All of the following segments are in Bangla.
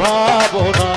ভাবনা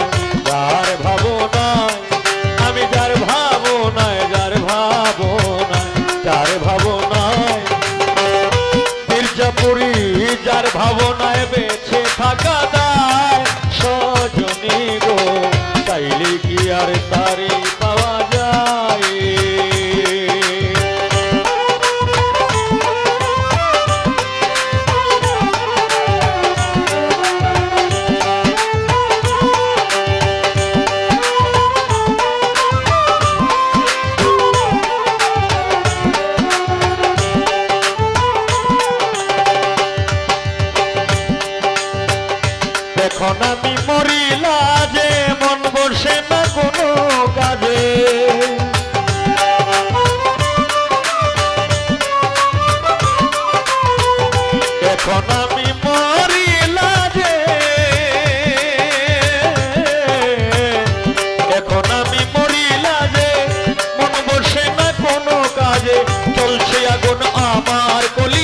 আমার কলি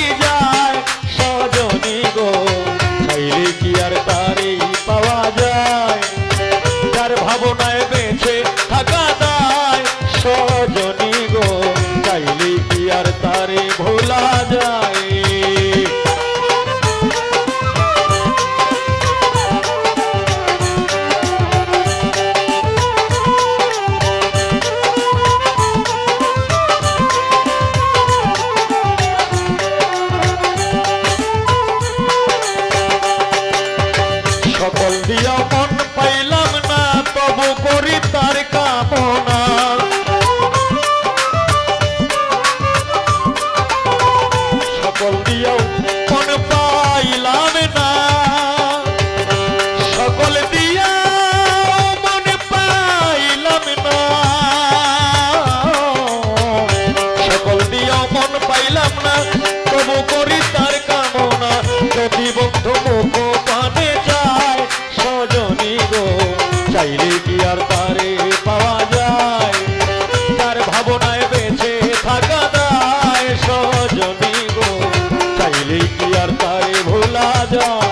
মন পাইলাম না তবু করি তার কামনা। যদি মুখ পানে যায়, সজনী গো, চাইলে কি আর তারে পাওয়া যায়? তার ভাবনায় বেঁচে থাকা যায়, সজনী গো, চাইলে কি আর তারে ভোলা যায়?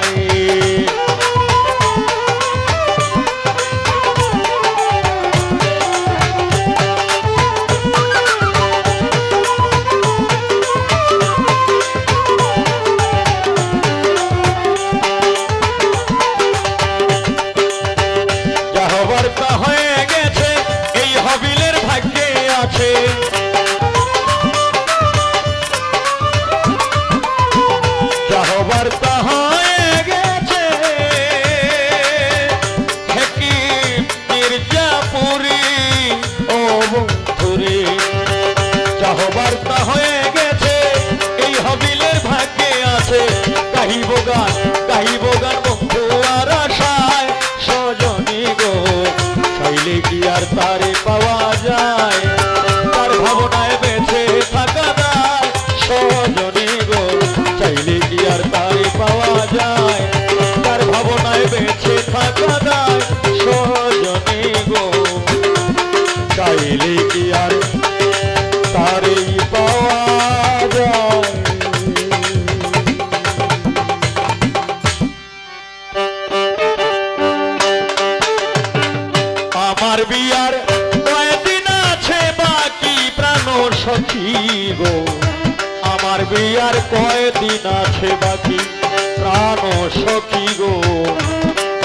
কাহিব গান। গো। আমার বিয়ার কয়দিন আছে বাকি? প্রাণ সখী গো।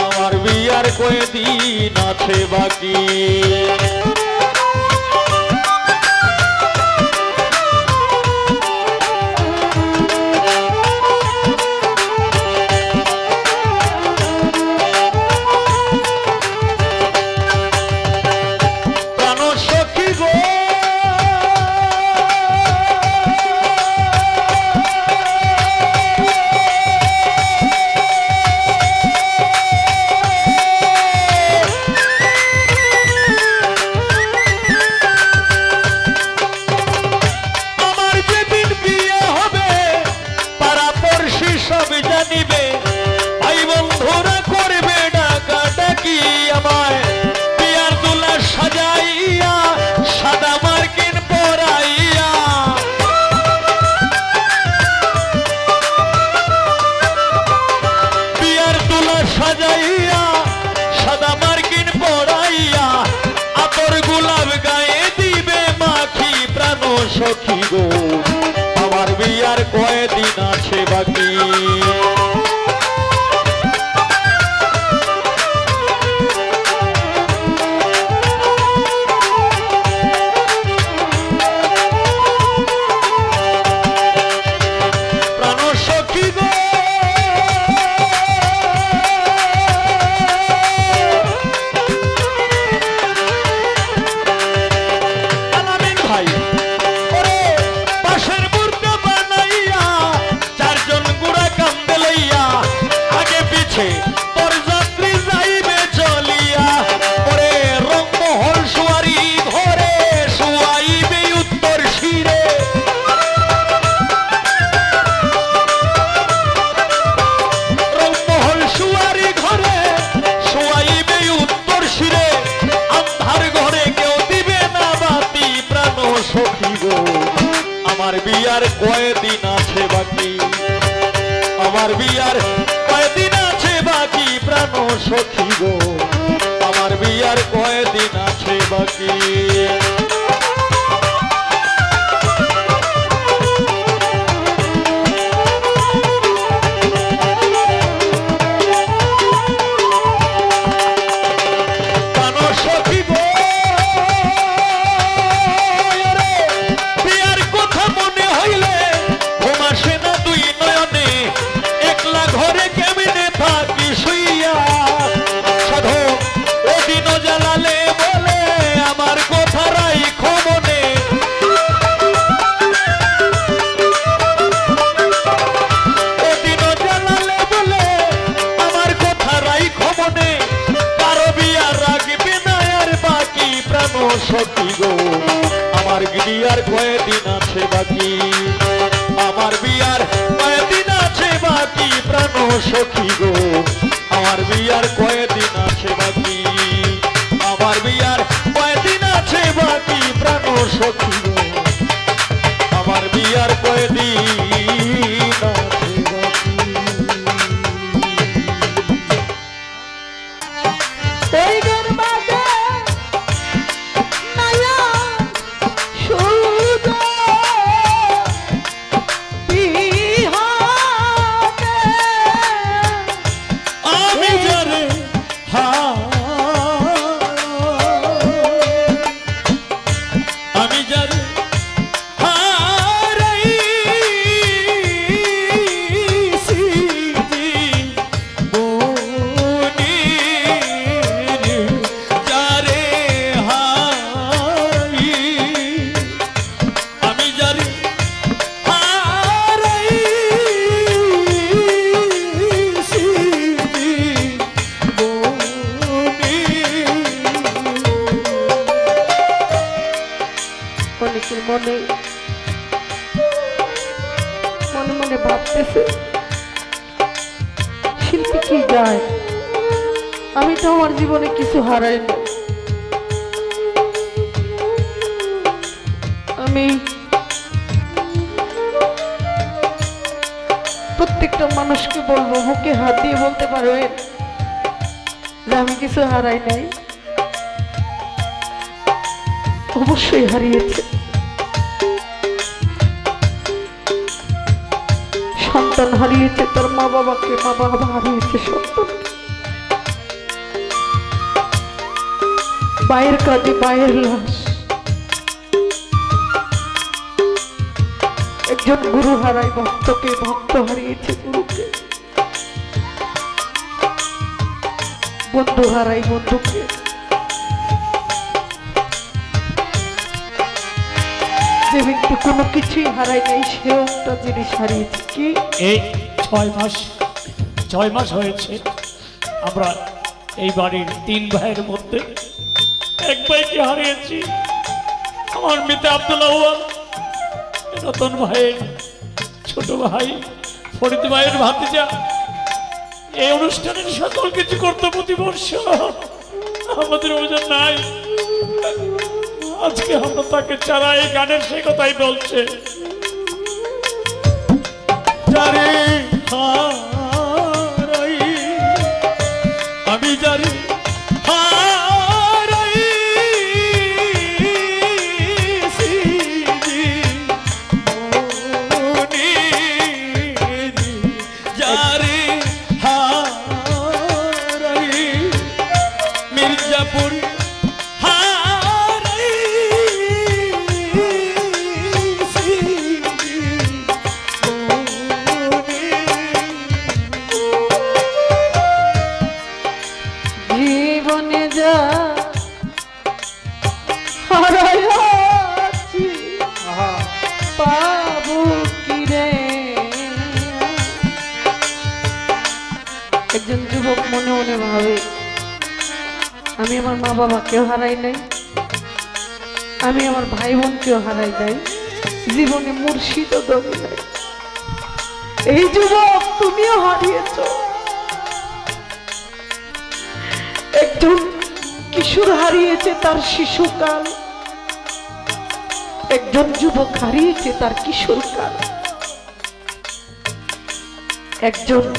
আমার বিয়ার কয়দিন আছে বাকি? আছে সখী কি যায়। আমি তো আমার জীবনে কিছু হারাইনি। আমি প্রত্যেকটা মানুষকে বলব বুকে হাত দিয়ে বলতে পারবেন যে আমি কিছু হারাই নাই। অবশ্যই হারিয়েছে। সন্তান হারিয়েছে তার মা বাবাকে, মা বাবা হারিয়েছে সন্তান পায়ের কাজে পায়ের লাশ। একজন গুরু হারাই ভক্তকে ভক্ত হারিয়েছে গুরুকে। বন্ধু হারাই বন্ধুকে। যে কোনো কিছুই হারায় নাই সেও একটা জিনিস হারিয়েছে কি? এই ছয় মাস ছয় মাস হয়েছে। আমরা এই বাড়ির তিন ভাইয়ের মধ্যে এক ভাইকে হারিয়েছি। আমার মিতে আব্দুল্লাহ রতন ভাইয়ের ছোট ভাই, ফরিদ ভাইয়ের ভাতিজা। এই অনুষ্ঠানের সকল কিছু কর্তব্য দিবস আমাদের ওজন নাই। আজকে আমরা তাকে ছাড়া এই গানের সে কথাই বলছে। যারে মনে ভাবে। আমি আমার মা বাবাকেও হারাই নাই। আমি আমার ভাই বোনকেও হারাই নাই। জীবনে মুর্শিদও দমি নাই। এই যুবক, তুমিও হারিয়েছ। একজন কিশোর হারিয়েছে তার শিশুকাল। একজন যুবক হারিয়েছে তার কিশোরকাল। একজন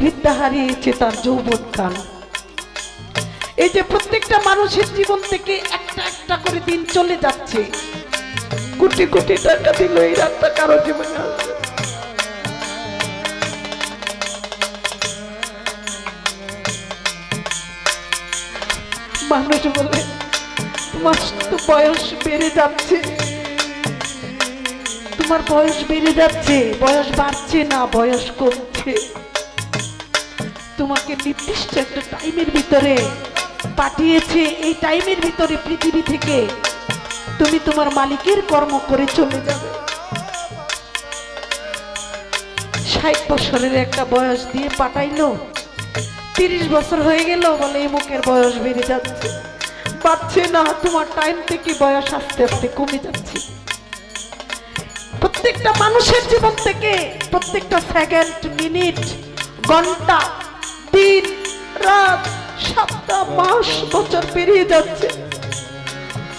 বৃদ্ধা হারিয়েছে তার যৌবনকাল এই যে প্রত্যেকটা মানুষের জীবন থেকে একটা একটা করে দিন চলে যাচ্ছে। কোটি কোটি টাকা দিল এই রাতটা কারও জীবনে মানুষ বলে, তোমার তো বয়স বেড়ে যাচ্ছে। তোমার বয়স বেড়ে যাচ্ছে, বয়স বাড়ছে না, বয়স কমছে। তোমাকে নির্দিষ্ট একটা টাইমের ভিতরে পাঠিয়েছে। এই টাইমের ভিতরে পৃথিবী থেকে তুমি তোমার মালিকের কর্ম করে চলে যাবে। ষাট বছরের একটা বয়স দিয়ে পাঠাইলো। তিরিশ বছর হয়ে গেল বলে মুখের বয়স বেড়ে যাচ্ছে। বাড়ছে না, তোমার টাইম থেকে বয়স আস্তে আস্তে কমে যাচ্ছে। প্রত্যেকটা মানুষের জীবন থেকে প্রত্যেকটা সেকেন্ড, মিনিট, ঘণ্টা দিন, রাত, সপ্তাহ, মাস, বছর পেরিয়ে যাচ্ছে।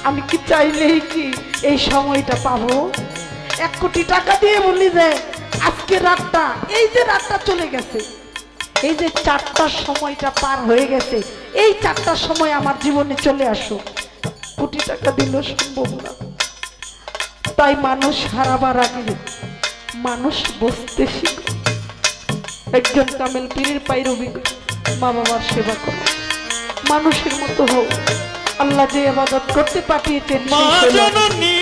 আমি কি চাইলেই কি এই সময়টা পাবো? এক কোটি টাকা দিয়ে বলি যে, আজকে রাতটা, এই যে রাতটা চলে গেছে, এই যে চারটার সময়টা পার হয়ে গেছে, এই চারটার সময় আমার জীবনে চলে আসো। কোটি টাকা দিলেও সম্ভব না। তাই মানুষ হারাবার আগে মানুষ বসতে শিখো। একজন কামেল পীরের পাইরবি মা বাবার সেবা করো। মানুষের মতো হোক আল্লাহ যে আবাদত করতে পাঠিয়েছেন জননী।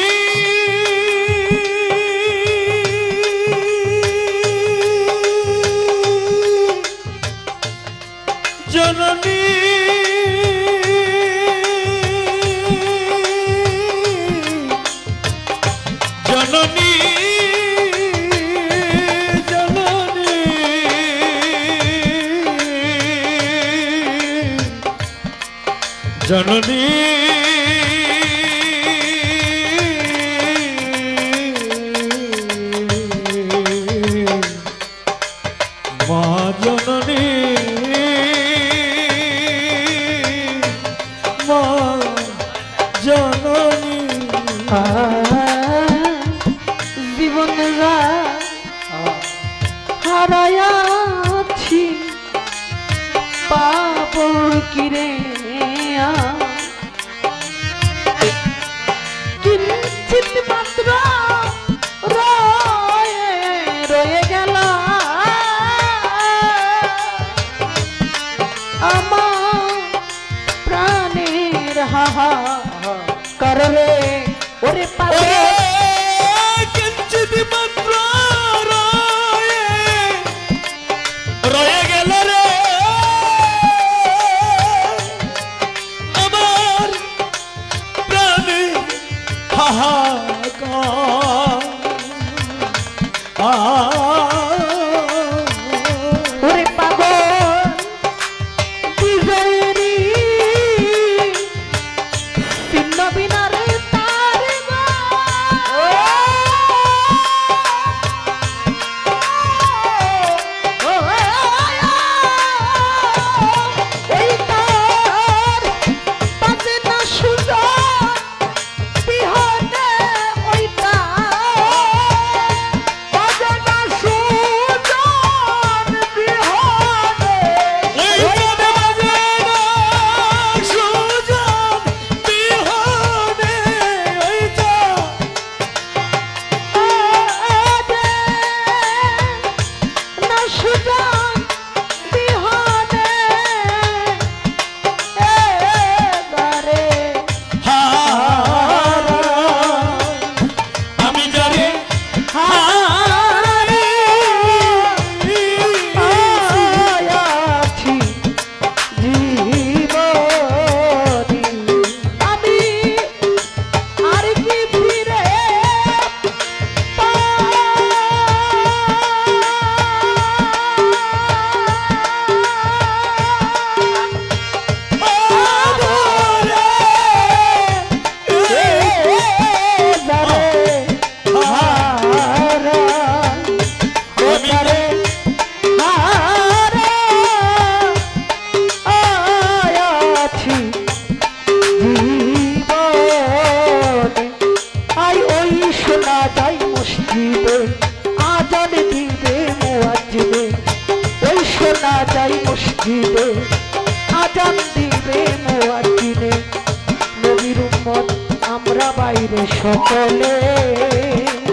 জননী। মা জননী। মা জননী। জীবন হারায়াছি পাব কিরে मैया